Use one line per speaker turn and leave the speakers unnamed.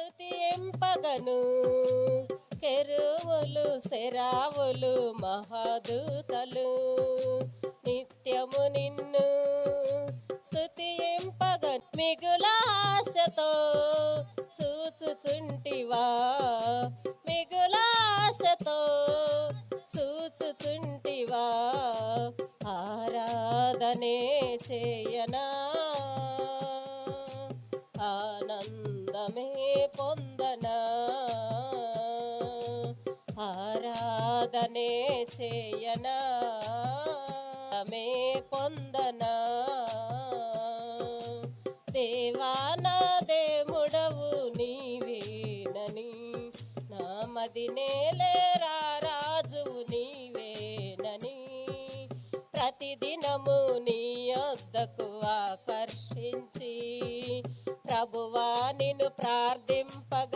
స్తుతింపగను కెరువులు శరావులు మహాదూతలు నిత్యము నిన్ను స్తుతింపగ మిగులాశతో చూచుచుంటివా? మిగులాశతో చూచుచుంటివా? ఆరాధనే చేయనా? మే పొందనా? ఆరాధనే చేయనా? మే పొందనా? దేవానా దేముడవు నీవేనని నా మదినే నేలేరా రాజువు నీవేనని ప్రతిదినము నీ యొద్దకు ఆకర్షించి ప్రభువ ప్రార్థింపగ